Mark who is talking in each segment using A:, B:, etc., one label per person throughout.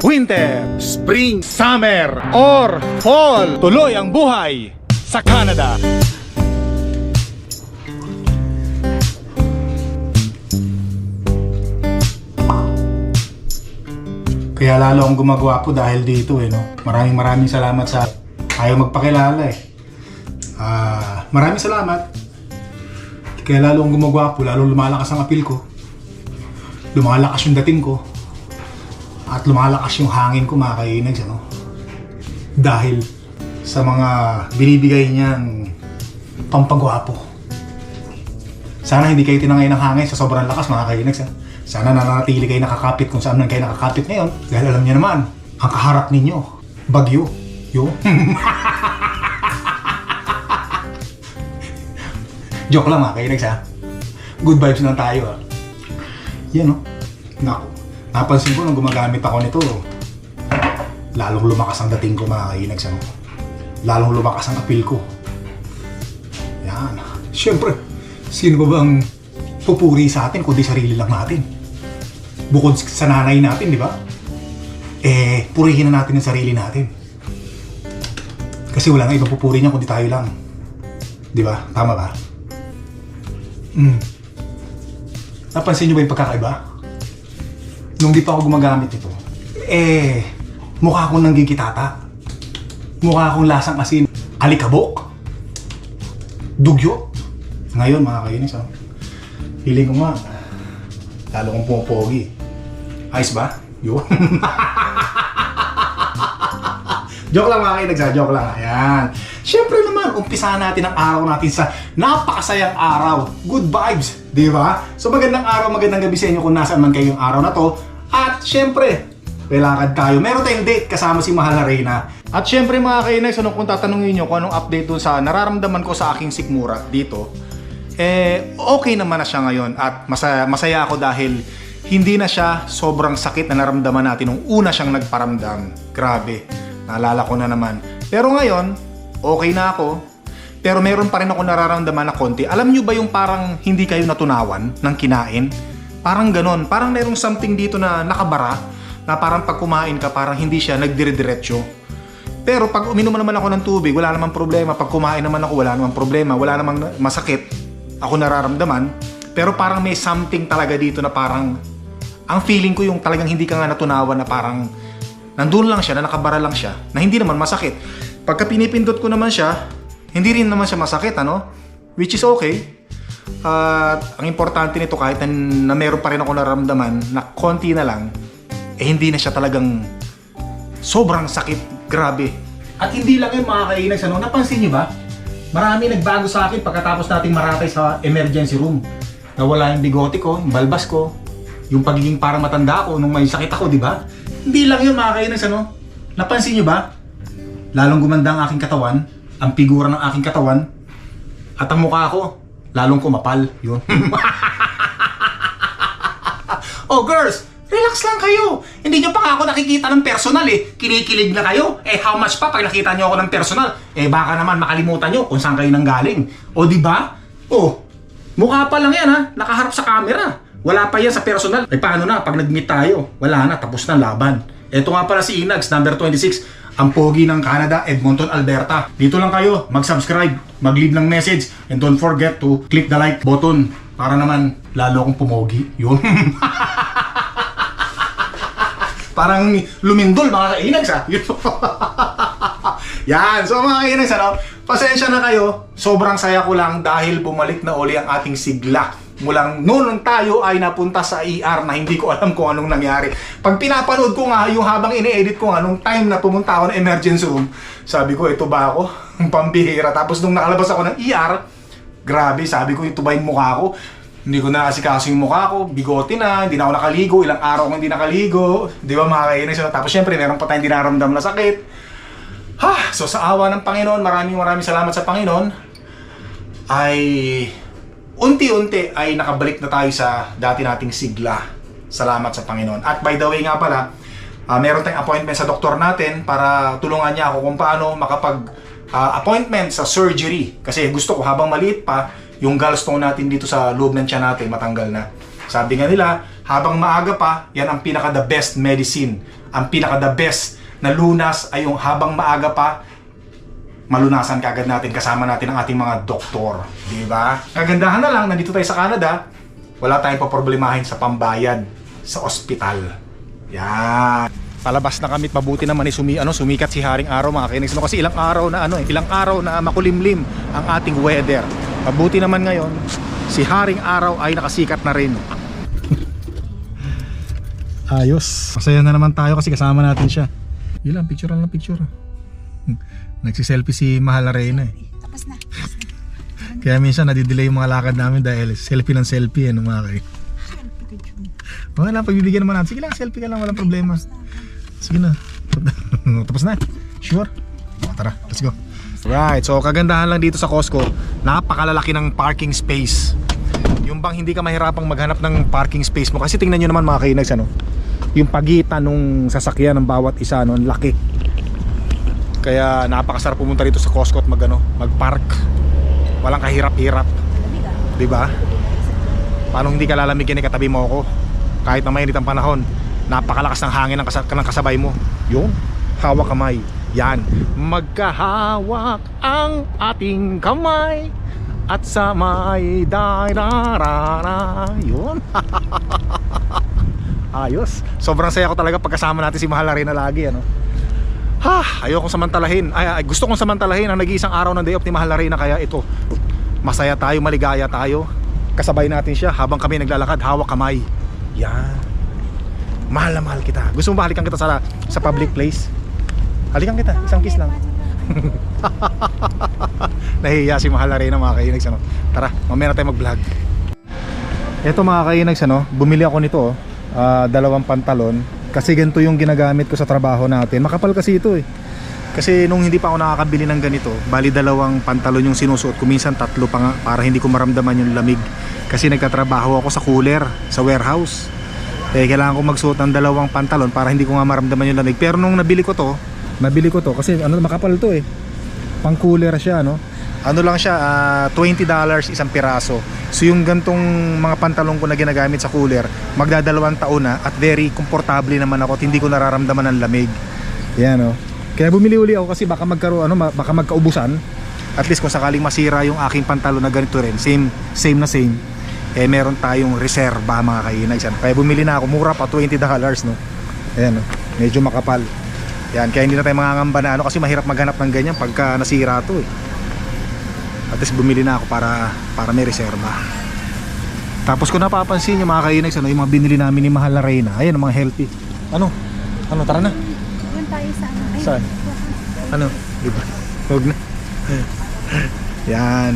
A: Winter, Spring, Summer, or Fall. Tuloy ang buhay sa Canada. Kaya lalo akong gumagawa po dahil dito eh, no? Maraming maraming salamat sa ayaw magpakilala eh. Ah, maraming salamat. Kaya lalo akong gumagawa po, lalo lumalakas ang apil ko. Lumalakas yung dating ko. At lumalakas yung hangin ko mga kainags, ano? Dahil sa mga binibigay niyang pampagwapo. Sana hindi kayo tinangay ng hangin sa sobrang lakas mga kainags, ha? Sana nananatili kayo nakakapit kung saan man kayo nakakapit ngayon. Dahil alam niyo naman, ang kaharap ninyo, bagyo. Yo. Joke lang mga kainags, ha? Good vibes lang tayo, ha? Yan, no? Naku. Napansin ko nung gumagamit ako nito, lalong lumakas ang dating ko mga kainags, ano? Lalong lumakas ang apil ko. Yan. Siyempre, sino ba bang pupuri sa atin kundi sarili lang natin? Bukod sa nanay natin, di ba? Eh, purihin na natin ang sarili natin. Kasi wala nga ibang pupuri niya kundi tayo lang. Di ba? Tama ba? Mm. Napansin niyo ba yung pagkakaiba? Nung di pa ako gumagamit ito, eh, mukha akong nanggigitata. Mukha akong lasang asin. Alikabok. Dugyo. Ngayon, mga kainis, oh. Feeling ko nga, lalo kong pumapogi. Ayos ba? Yun. joke lang mga kainis, ah. joke lang. Ayan. Siyempre naman, umpisahan natin ang araw natin sa napakasayang araw. Good vibes, di ba? So magandang araw, magandang gabi sa inyo kung nasaan man kayong araw na to. At siyempre, lalakad tayo. Meron tayong date kasama si Mahal na Reyna. At siyempre mga kainex, ano, kung tatanungin nyo kung anong update dun sa nararamdaman ko sa aking sikmura dito, eh, okay naman na siya ngayon at masaya, masaya ako dahil hindi na siya sobrang sakit na naramdaman natin nung una siyang nagparamdam. Grabe, naalala ko na naman. Pero ngayon, okay na ako. Pero meron pa rin ako nararamdaman na konti. Alam nyo ba yung parang hindi kayo natunawan ng kinain? Parang ganon. Parang merong something dito na nakabara na parang pag kumain ka parang hindi siya nagdire-diretso. Pero pag uminom naman ako ng tubig, wala namang problema. Pag kumain naman ako, wala namang problema. Wala namang masakit. Ako nararamdaman. Pero parang may something talaga dito na parang ang feeling ko yung talagang hindi ka nga natunawan na parang nandun lang siya, na nakabara lang siya, na hindi naman masakit. Pagka pinipindot ko naman siya, hindi rin naman siya masakit, ano? Which is okay. At ang importante nito kahit na, na meron pa rin ako nararamdaman na konti na lang, eh hindi na siya talagang sobrang sakit. Grabe. At hindi lang yun mga kainags, ano? Napansin niyo ba? Marami nagbago sa akin pagkatapos nating maratay sa emergency room. Nawala yung bigote ko, yung balbas ko, yung pagiging parang matanda ko nung may sakit ako, di ba? Hindi lang yun mga kainags, ano? Napansin niyo ba? Lalong gumanda ang aking katawan, ang figura ng aking katawan, at ang mukha ko, lalong kumapal. Yun. oh, girls! Relax lang kayo. Hindi nyo pa ako nakikita ng personal eh. Kinikilig na kayo. Eh, how much pa pag nakita nyo ako ng personal? Eh, baka naman makalimutan nyo kung saan kayo nanggaling. O, di ba? Oh, mukha pa lang yan ha. Nakaharap sa camera. Wala pa yan sa personal. Eh, paano na? Pag nag-meet tayo, wala na. Tapos na laban. Ito nga pala si Inags, number 26. Ang pogi ng Canada, Edmonton, Alberta. Dito lang kayo, mag-subscribe, mag-leave ng message, and don't forget to click the like button para naman lalo akong pumogi. Yun. Parang lumindol mga kainags ha. Yun. Yan. So mga kainags ano, pasensya na kayo. Sobrang saya ko lang dahil bumalik na uli ang ating sigla. Mulang noon tayo ay napunta sa ER na hindi ko alam kung anong nangyari. Pag pinapanood ko nga yung habang ini-edit ko nga nung time na pumunta ako ng emergency room, sabi ko ito ba ako? Ang pambihira. Tapos nung nakalabas ako ng ER, grabe, sabi ko ito ba yung mukha ko? Hindi ko na kasi kaso yung mukha ko, bigote na, hindi na ako nakaligo, ilang araw akong hindi nakaligo. Di ba mga kainis? Tapos syempre, meron pa tayong dinaramdam na sakit. Ha! So sa awa ng Panginoon, maraming maraming salamat sa Panginoon, ay unti-unti ay nakabalik na tayo sa dati nating sigla. Salamat sa Panginoon. At by the way nga pala, ah, meron tayong appointment sa doktor natin para tulungan niya ako kung paano makapag ah, appointment sa surgery. Kasi gusto ko habang maliit pa, yung gallstone natin dito sa loob ng tiyan natin matanggal na. Sabi nga nila, habang maaga pa, yan ang pinaka the best medicine. Ang pinaka the best na lunas ay yung habang maaga pa, malunasan kagad natin kasama natin ang ating mga doktor. Di ba? Kagandahan na lang, nandito tayo sa Canada, wala tayong paproblemahin sa pambayad sa ospital. Yan. Palabas na kami, mabuti naman eh, sumi, ano, sumikat si Haring Araw mga kainis. No, kasi ilang araw na ano, eh, ilang araw na makulimlim ang ating weather. Mabuti naman ngayon, si Haring Araw ay nakasikat na rin. Ayos. Masaya na naman tayo kasi kasama natin siya. Yun lang, picture lang picture. Nagsiselfie si Mahal na Reyna eh.
B: Tapos na.
A: Kaya minsan nadidelay yung mga lakad namin dahil selfie ng selfie ano mga kay. Okay lang, pagbibigyan naman natin. Sige lang, selfie ka lang, walang problema. Sige na. Tapos na. Sure? O, tara, let's go. Right, so kagandahan lang dito sa Costco, napakalalaki ng parking space. Yung bang hindi ka mahirapang maghanap ng parking space mo kasi tingnan nyo naman mga kainags ano, yung pagitan nung sasakyan ng bawat isa no, ang laki. Kaya napakasarap pumunta dito sa Costco at mag ano, mag-park. Walang kahirap-hirap,
B: ah.
A: 'di ba? Paano hindi ka lalamigin ni katabi mo ako? Kahit na mainit ang panahon, napakalakas ng hangin ng, kas- ng kasabay mo. Yun, hawak kamay. Yan, magkahawak ang ating kamay at sa may dararara. Yun. Ayos. Sobrang saya ko talaga pagkasama natin si Mahal Arena lagi, ano? Ha, ayokong samantalahin. Ay, ay, gusto kong samantalahin ang nag-iisang araw ng day off ni Mahal Arena kaya ito. Masaya tayo, maligaya tayo. Kasabay natin siya habang kami naglalakad, hawak kamay. Yan. Mahal na mahal kita. Gusto mo ba halikan kita sa sa public place? Halikan kita, isang kiss lang. Nahihiya si Mahal Arena mga kainags ano. Tara, mamaya na tayo mag-vlog. Ito mga kainags ano, bumili ako nito oh. Ah, dalawang pantalon kasi ganito yung ginagamit ko sa trabaho natin. Makapal kasi ito eh. Kasi nung hindi pa ako nakakabili ng ganito, bali dalawang pantalon yung sinusuot ko, minsan tatlo pa nga para hindi ko maramdaman yung lamig. Kasi nagtatrabaho ako sa cooler, sa warehouse. Eh kailangan ko magsuot ng dalawang pantalon para hindi ko nga maramdaman yung lamig. Pero nung nabili ko to, nabili ko to kasi ano makapal to eh. Pang cooler siya no. Ano lang siya, ah, $20 isang piraso. So yung gantong mga pantalon ko na ginagamit sa cooler, magdadalawang taon na at very komportable naman ako at hindi ko nararamdaman ng lamig. Yan no. Kaya bumili uli ako kasi baka magkaroon ano, baka magkaubusan. At least kung sakaling masira yung aking pantalon na ganito rin, same same na same, eh meron tayong reserba mga kainay. Kaya bumili na ako, mura pa $20 no. Ayan no. Medyo makapal. Yan, kaya hindi na tayo mangangamba na ano kasi mahirap maghanap ng ganyan pagka nasira to eh. At least bumili na ako para para may reserba. Tapos kung napapansin niyo mga kainay, ano, yung mga binili namin ni Mahal na Reyna, ayan mga healthy. Ano? Ano, tara na.
B: Doon tayo sa ano. Ay,
A: Saan? Ano? Diba? Huwag na. Yan.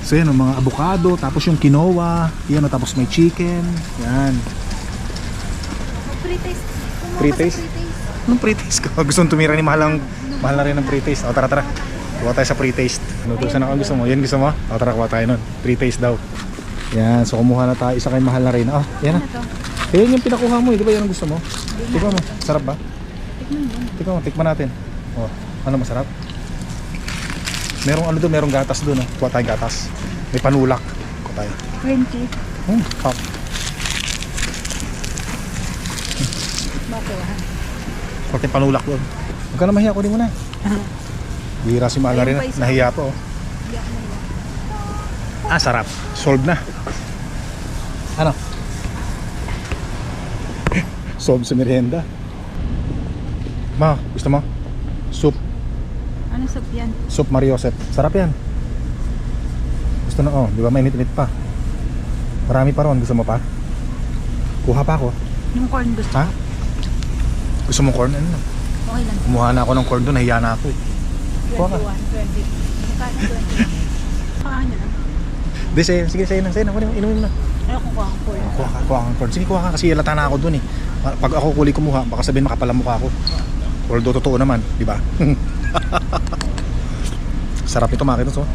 A: So yan, mga avocado, tapos yung quinoa, yan, tapos may chicken. Yan.
B: Pre-taste.
A: Pre-taste?
B: pre-taste.
A: Anong pre-taste ko? Gusto tumira ni mahal ang mahal na rin ng pre-taste. O tara tara. Kuha tayo sa pre-taste. Ano to? Saan ako gusto mo? Yan gusto mo? O tara, kuha tayo nun. Pre-taste daw. Yan, so kumuha na tayo. Isa kay mahal na rin. Oh, yan na.
B: To?
A: Eh, yan yung pinakuha mo eh. Di ba yan ang gusto mo? Tikman mo. Sarap ba?
B: Tikman mo.
A: Tikman mo. Tikman natin. Oh, ano masarap? Merong ano doon, merong gatas doon. Oh. Kuha tayong gatas. May panulak. Kuha tayo.
B: 20.
A: Hmm, hop.
B: Makuha.
A: Kuha tayong panulak doon. Huwag ka na mahiya. Kunin mo na. Bihira si mahal na rin. Nahiya pa oh. Ah, sarap. Solved na. Ano? Solved sa merienda. Ma, gusto mo? Soup.
B: Ano soup yan?
A: Soup Mariosep. Sarap yan. Gusto na, oh, di ba mainit-init pa? Marami pa ron. Gusto mo pa? Kuha pa ako.
B: Yung corn gusto.
A: Ha? Gusto mo corn? Ano? na?
B: Okay lang.
A: Kumuha na ako ng corn doon. Nahiya na ako eh. Kuha ka.
B: 21, 20. Magkano 20? Pakahan niya.
A: Di, sige, sige, sige na, sige na. Kunin mo, Inumin na.
B: Ano kung kuha ko corn?
A: Kuha ka, kuha kang corn. Sige, kuha ka kasi halata na ako doon eh. Pag ako kuli kumuha, baka sabihin makapala mukha ako. Although totoo naman, di ba? Sarap nito mga kitos, oh.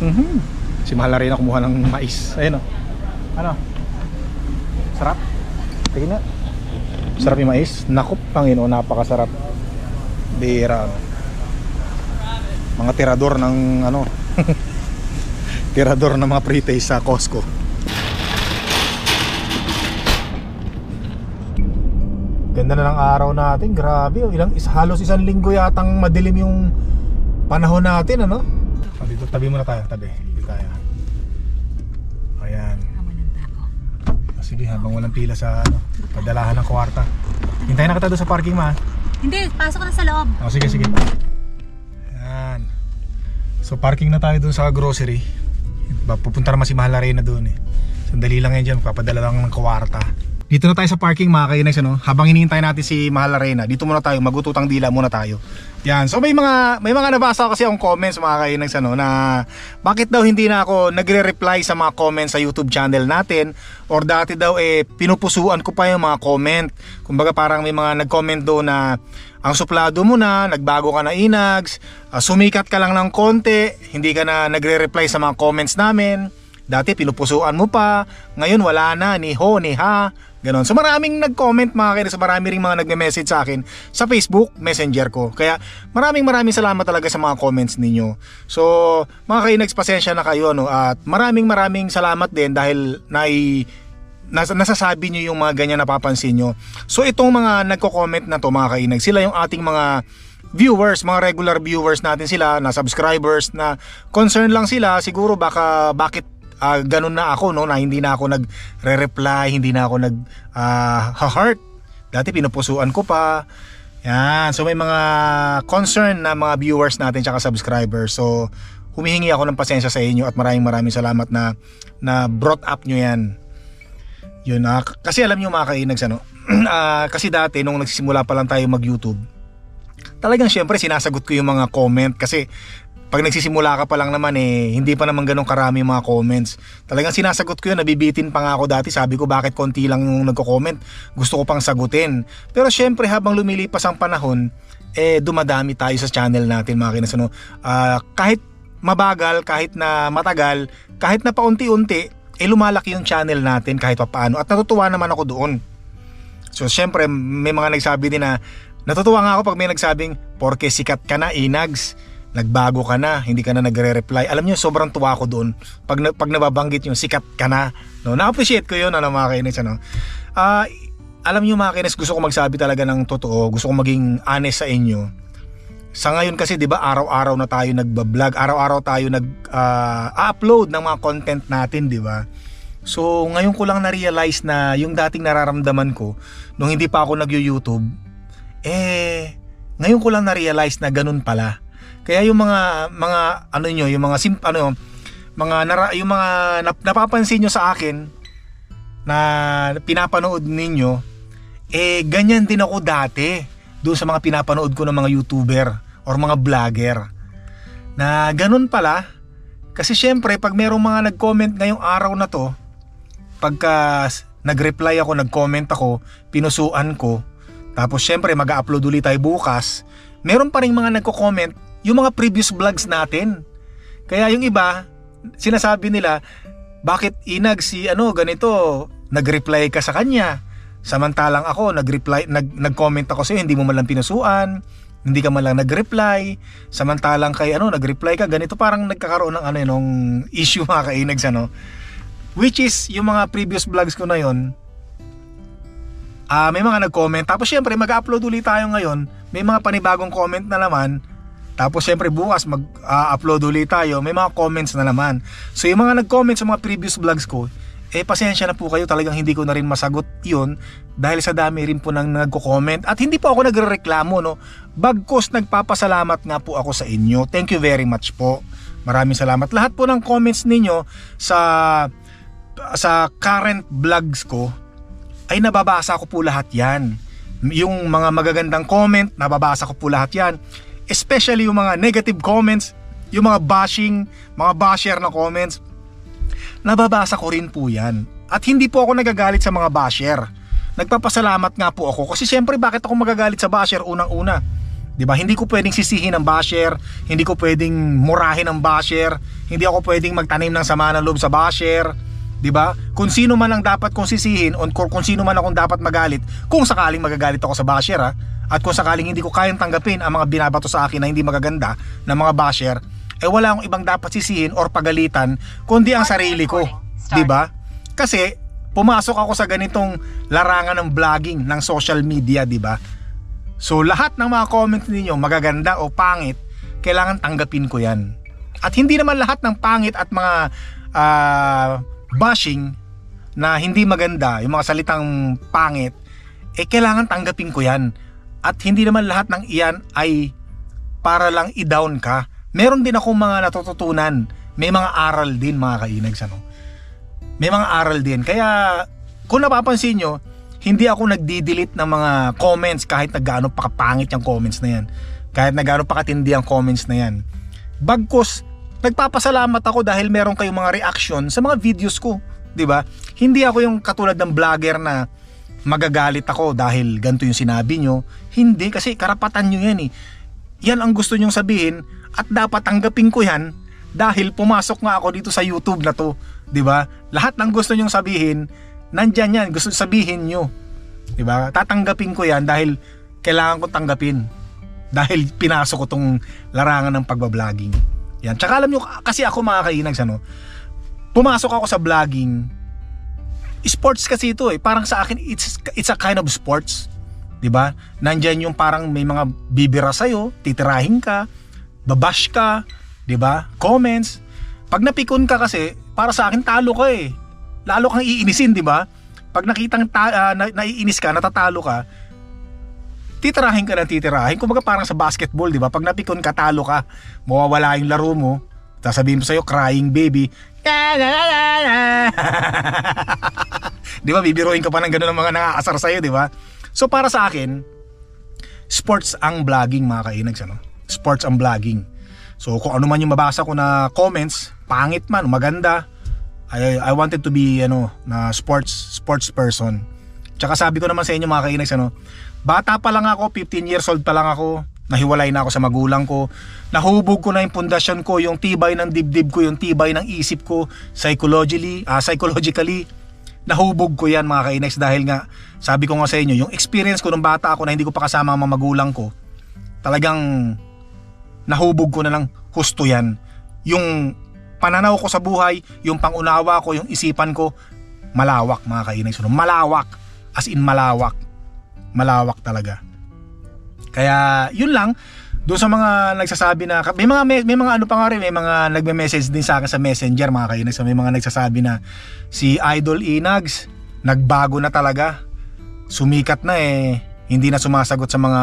A: Mhm. Si Mahal na rin kumuha ng mais. Ayun oh. Ano? Sarap? Tingin nga. Sarap yung mais. Naku, Panginoon, napakasarap. Bira. Mga tirador ng ano. tirador ng mga pre-taste sa Costco. Ganda na ng araw natin. Grabe, oh. ilang is halos isang linggo yatang madilim yung panahon natin, ano? Ah, dito tabi muna tayo, tabi. Dito tayo. Ayan.
B: Tama ng tao.
A: Ah, Sige, habang walang pila sa ano, padalahan ng kwarta. Hintayin na kita doon sa parking ma.
B: Hindi, pasok na sa loob.
A: Oh, sige, sige. So parking na tayo doon sa grocery. Ba- Pupunta naman si Mahal Arena doon eh. Sandali lang yan dyan, papadala lang ng kwarta. Dito na tayo sa parking mga kainex ano. Habang hinihintay natin si Mahal Arena, dito muna tayo, magututang dila muna tayo. Yan. So may mga may mga nabasa kasi akong comments mga kainex ano na bakit daw hindi na ako nagre-reply sa mga comments sa YouTube channel natin or dati daw eh pinupusuan ko pa yung mga comment. Kumbaga parang may mga nag-comment doon na ang suplado mo na, nagbago ka na inags, ah, sumikat ka lang ng konti, hindi ka na nagre-reply sa mga comments namin. Dati pinupusuan mo pa, ngayon wala na, ni ho, ni ha, ganon. So maraming nag-comment mga kainis, marami ring mga nagme-message sa akin sa Facebook, Messenger ko. Kaya maraming maraming salamat talaga sa mga comments ninyo. So mga kainags, pasensya na kayo no? at maraming maraming salamat din dahil nai nasa, nasasabi nyo yung mga ganyan napapansin nyo. So itong mga nagko-comment na to mga kainag, sila yung ating mga viewers, mga regular viewers natin sila, na subscribers na concern lang sila siguro baka bakit ah, ganun na ako no na hindi na ako nagre-reply, hindi na ako nag ah, heart. Dati pinupusuan ko pa. Yan, so may mga concern na mga viewers natin tsaka subscribers. So humihingi ako ng pasensya sa inyo at maraming maraming salamat na na brought up nyo yan. Yun ah, k- kasi alam niyo mga kainags ano, ah, kasi dati nung nagsisimula pa lang tayo mag-YouTube, talagang syempre sinasagot ko yung mga comment kasi pag nagsisimula ka pa lang naman eh, hindi pa naman ganun karami mga comments. Talagang sinasagot ko yun, nabibitin pa nga ako dati. Sabi ko bakit konti lang yung nagko-comment, gusto ko pang sagutin. Pero syempre habang lumilipas ang panahon, eh dumadami tayo sa channel natin mga kinasano. Ah, kahit mabagal, kahit na matagal, kahit na paunti-unti, eh lumalaki yung channel natin kahit pa paano. At natutuwa naman ako doon. So syempre may mga nagsabi din na natutuwa nga ako pag may nagsabing porke sikat ka na inags nagbago ka na, hindi ka na nagre-reply. Alam niyo, sobrang tuwa ako doon. Pag, na- pag nababanggit yung sikat ka na. No? Na-appreciate ko yun, ano, mga kainis. Ano? Ah, alam niyo mga kainis, gusto ko magsabi talaga ng totoo. Gusto ko maging honest sa inyo. Sa ngayon kasi, di ba, araw-araw na tayo nagbablog. Araw-araw tayo nag-upload ng mga content natin, di ba? So, ngayon ko lang na-realize na yung dating nararamdaman ko, nung hindi pa ako nag-YouTube, eh, ngayon ko lang na-realize na ganun pala. Kaya yung mga mga ano nyo, yung mga sim, ano mga nara, yung mga nap, napapansin nyo sa akin na pinapanood ninyo eh ganyan din ako dati doon sa mga pinapanood ko ng mga YouTuber or mga vlogger. Na ganun pala kasi syempre pag merong mga nag-comment ngayong araw na to pagka nag-reply ako, nag-comment ako, pinusuan ko, tapos syempre mag-upload ulit tayo bukas, meron pa rin mga nagko-comment yung mga previous vlogs natin. Kaya yung iba, sinasabi nila, bakit inag si ano ganito, nag-reply ka sa kanya. Samantalang ako, nag-reply, nag, nag-comment ako sa'yo, hindi mo man lang pinusuan, hindi ka man lang nag-reply. Samantalang kay ano, nag-reply ka, ganito parang nagkakaroon ng ano nung issue mga kainags ano. Which is, yung mga previous vlogs ko na yon ah may mga nag-comment. Tapos syempre, mag-upload ulit tayo ngayon. May mga panibagong comment na naman. Tapos syempre bukas mag-upload ulit tayo, may mga comments na naman. So yung mga nag-comment sa mga previous vlogs ko, eh pasensya na po kayo, talagang hindi ko na rin masagot yun dahil sa dami rin po nang nagko-comment at hindi po ako nagrereklamo no. Bagkos nagpapasalamat nga po ako sa inyo. Thank you very much po. Maraming salamat. Lahat po ng comments ninyo sa sa current vlogs ko ay nababasa ko po lahat yan. Yung mga magagandang comment, nababasa ko po lahat yan. Especially yung mga negative comments, yung mga bashing, mga basher na comments, nababasa ko rin po yan. At hindi po ako nagagalit sa mga basher. Nagpapasalamat nga po ako kasi syempre bakit ako magagalit sa basher unang-una? 'Di ba? Hindi ko pwedeng sisihin ang basher, hindi ko pwedeng murahin ang basher, hindi ako pwedeng magtanim ng sama ng loob sa basher. 'di ba? Kung sino man ang dapat kong sisihin o kung, kung sino man akong dapat magalit, kung sakaling magagalit ako sa basher ha, at kung sakaling hindi ko kayang tanggapin ang mga binabato sa akin na hindi magaganda ng mga basher, eh wala akong ibang dapat sisihin or pagalitan kundi ang sarili ko, 'di ba? Kasi pumasok ako sa ganitong larangan ng vlogging ng social media, 'di ba? So lahat ng mga comments ninyo, magaganda o pangit, kailangan tanggapin ko 'yan. At hindi naman lahat ng pangit at mga ah, bashing na hindi maganda, yung mga salitang pangit, eh kailangan tanggapin ko 'yan. At hindi naman lahat ng iyan ay para lang i-down ka. Meron din akong mga natututunan. May mga aral din mga kainags ano. May mga aral din. Kaya kung napapansin nyo, hindi ako nagdi-delete ng mga comments kahit na gaano pa kapangit yung comments na yan. Kahit na gaano pa katindi ang comments na yan. Bagkus, nagpapasalamat ako dahil meron kayong mga reaction sa mga videos ko. 'di ba? Hindi ako yung katulad ng vlogger na magagalit ako dahil ganito yung sinabi nyo. Hindi, kasi karapatan nyo yan eh. Yan ang gusto nyong sabihin at dapat tanggapin ko yan dahil pumasok nga ako dito sa YouTube na to. 'di ba? Lahat ng gusto nyong sabihin, nandyan yan. Gusto sabihin nyo. 'di ba? Tatanggapin ko yan dahil kailangan ko tanggapin. Dahil pinasok ko tong larangan ng pagbabloging. Yan. Tsaka alam nyo, kasi ako mga kainags, ano, pumasok ako sa vlogging, sports kasi ito eh. Parang sa akin, it's, it's a kind of sports. 'Di ba? Nandiyan yung parang may mga bibira sa'yo, titirahin ka, babash ka, 'di ba? Comments. Pag napikon ka kasi, para sa akin talo ka eh. Lalo kang iinisin, 'di ba? Pag nakitang ta- ah, na- naiinis ka, natatalo ka, titirahin ka ng titirahin. Kumbaga parang sa basketball, 'di ba? Pag napikon ka, talo ka. Mawawala yung laro mo. Sasabihin mo sa'yo, crying baby. di ba? Bibiruin ka pa ng gano'n ng mga nakakasar sa'yo, di ba? So para sa akin, sports ang vlogging mga kainags, ano? Sports ang vlogging. So kung ano man yung mabasa ko na comments, pangit man, maganda, I, I wanted to be ano na sports sports person. Tsaka sabi ko naman sa inyo mga kainags ano, bata pa lang ako, 15 years old pa lang ako, nahiwalay na ako sa magulang ko, nahubog ko na yung pundasyon ko, yung tibay ng dibdib ko, yung tibay ng isip ko, psychologically, ah, psychologically, nahubog ko yan mga kainags dahil nga, sabi ko nga sa inyo, yung experience ko nung bata ako na hindi ko pa kasama ang mga magulang ko, talagang nahubog ko na lang husto yan. Yung pananaw ko sa buhay, yung pangunawa ko, yung isipan ko, malawak mga kainags. Malawak. As in malawak. Malawak talaga. Kaya yun lang doon sa mga nagsasabi na may mga may, may mga ano pa nga rin may mga nagme-message din sa akin sa Messenger mga kainis. May mga nagsasabi na si Idol Inags nagbago na talaga. Sumikat na eh. Hindi na sumasagot sa mga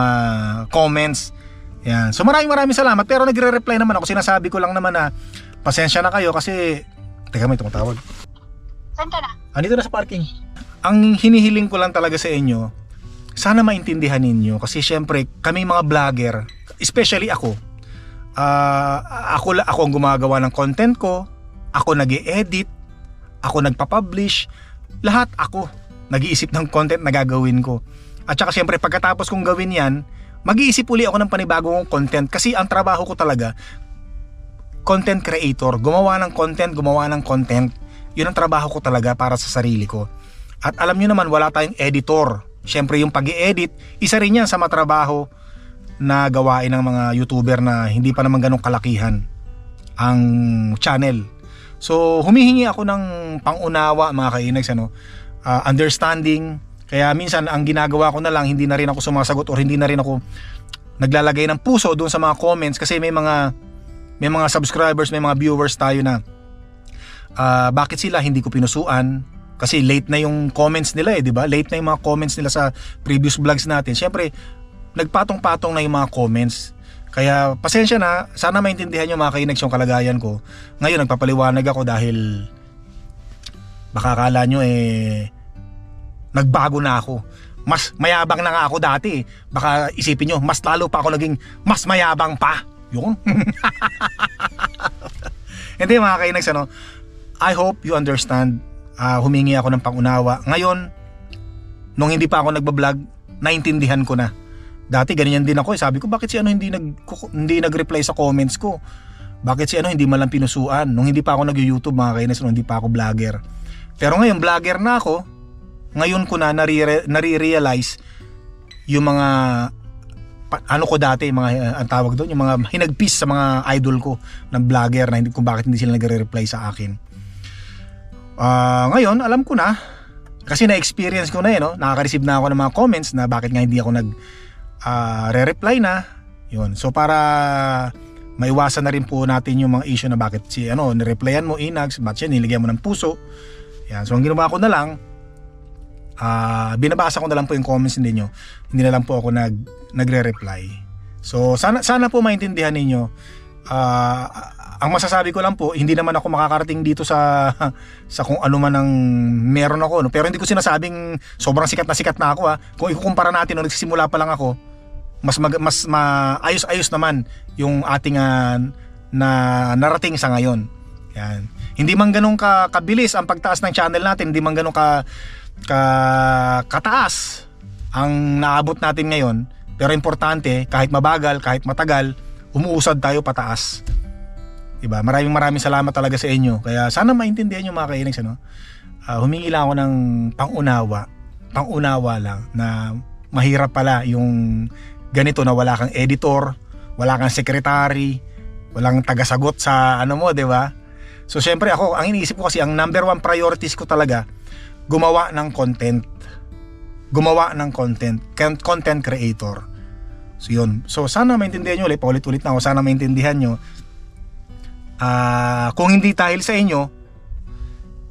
A: comments. Yan. So maraming maraming salamat. Pero nagre-reply naman ako. Sinasabi ko lang naman na pasensya na kayo kasi teka may tumatawag.
B: Saan ka na?
A: andito na sa parking. Ang hinihiling ko lang talaga sa inyo sana maintindihan ninyo kasi syempre kami mga vlogger especially ako. Ah, ako ako ang gumagawa ng content ko. Ako nag edit ako nagpa-publish. Lahat ako nag-iisip ng content na gagawin ko. At saka syempre pagkatapos kong gawin yan mag-iisip uli ako ng panibagong content kasi ang trabaho ko talaga content creator. Gumawa ng content gumawa ng content. Yun ang trabaho ko talaga para sa sarili ko. At alam nyo naman wala tayong editor. Siyempre yung pag edit isa rin yan sa matrabaho na gawain ng mga YouTuber na hindi pa naman ganong kalakihan ang channel. So humihingi ako ng pangunawa mga kainags ano, ah, understanding. Kaya minsan ang ginagawa ko na lang hindi na rin ako sumasagot or hindi na rin ako naglalagay ng puso doon sa mga comments kasi may mga may mga subscribers, may mga viewers tayo na ah, bakit sila hindi ko pinusuan kasi late na yung comments nila eh, 'di ba? Late na yung mga comments nila sa previous vlogs natin. Syempre, nagpatong-patong na yung mga comments. Kaya pasensya na, sana maintindihan nyo mga kainags yung kalagayan ko. Ngayon nagpapaliwanag ako dahil baka akala nyo eh nagbago na ako. Mas mayabang na nga ako dati. Baka isipin nyo, mas lalo pa ako naging mas mayabang pa. Yun. Hindi mga kainags ano, I hope you understand. Ah, humingi ako ng pangunawa. Ngayon, nung hindi pa ako nagbablog, naintindihan ko na. Dati ganyan din ako eh. Sabi ko, bakit si ano hindi nag hindi nag-reply sa comments ko? Bakit si ano hindi man lang pinusuan? Nung hindi pa ako nag-YouTube mga kainis, nung hindi pa ako vlogger. Pero ngayon, vlogger na ako. Ngayon ko na nare- nare-realize yung mga ano ko dati, mga uh, ang tawag doon, yung mga hinagpis sa mga idol ko ng vlogger na hindi kung bakit hindi sila nagre-reply sa akin. Ah, ngayon, alam ko na kasi na-experience ko na eh, no? Nakaka-receive na ako ng mga comments na bakit nga hindi ako nag ah, re-reply na. Yun. So para maiwasan na rin po natin yung mga issue na bakit si ano, nireplyan mo Inags, bakit siya niligyan mo ng puso. Yan. So ang ginawa ko na lang, ah binabasa ko na lang po yung comments ninyo. Hindi na lang po ako nag nagre-reply. So sana sana po maintindihan ninyo. Ah ang masasabi ko lang po, hindi naman ako makakarating dito sa sa kung ano man ang meron ako, no. Pero hindi ko sinasabing sobrang sikat na sikat na ako ha. Kung ikukumpara natin nung nagsisimula pa lang ako, mas mag, mas maayos-ayos naman yung ating ah, na narating sa ngayon. Yan. Hindi man ganun ka kabilis ang pagtaas ng channel natin, hindi man ganun ka ka kataas ang naabot natin ngayon. Pero importante, kahit mabagal, kahit matagal, umuusad tayo pataas. Diba? Maraming maraming salamat talaga sa inyo. Kaya sana maintindihan nyo mga kainags, ano? Ah, humingi lang ako ng pangunawa. Pangunawa lang na mahirap pala yung ganito na wala kang editor, wala kang secretary, walang tagasagot sa ano mo, 'di ba? So syempre ako, ang iniisip ko kasi ang number one priorities ko talaga gumawa ng content. Gumawa ng content, Con- content creator. So yun. So sana maintindihan nyo ulit, paulit-ulit na ako, sana maintindihan nyo. Ah, kung hindi dahil sa inyo,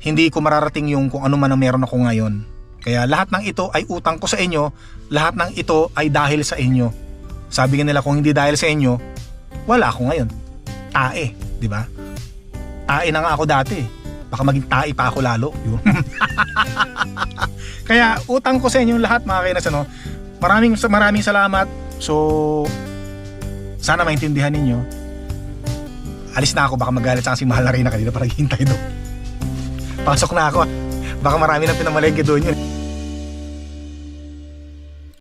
A: hindi ko mararating yung kung ano man ang meron ako ngayon. Kaya lahat ng ito ay utang ko sa inyo, lahat ng ito ay dahil sa inyo. Sabi nga nila kung hindi dahil sa inyo, wala ako ngayon. Tae, di ba? Tae na nga ako dati. Baka maging tae pa ako lalo. Yun. Kaya utang ko sa inyo lahat mga kainas ano. Maraming maraming salamat. So sana maintindihan ninyo. Alis na ako baka magalit sa kasi mahal na rin na kanina pa naghihintay doon. Pasok na ako. Baka marami nang pinamalengke doon yun.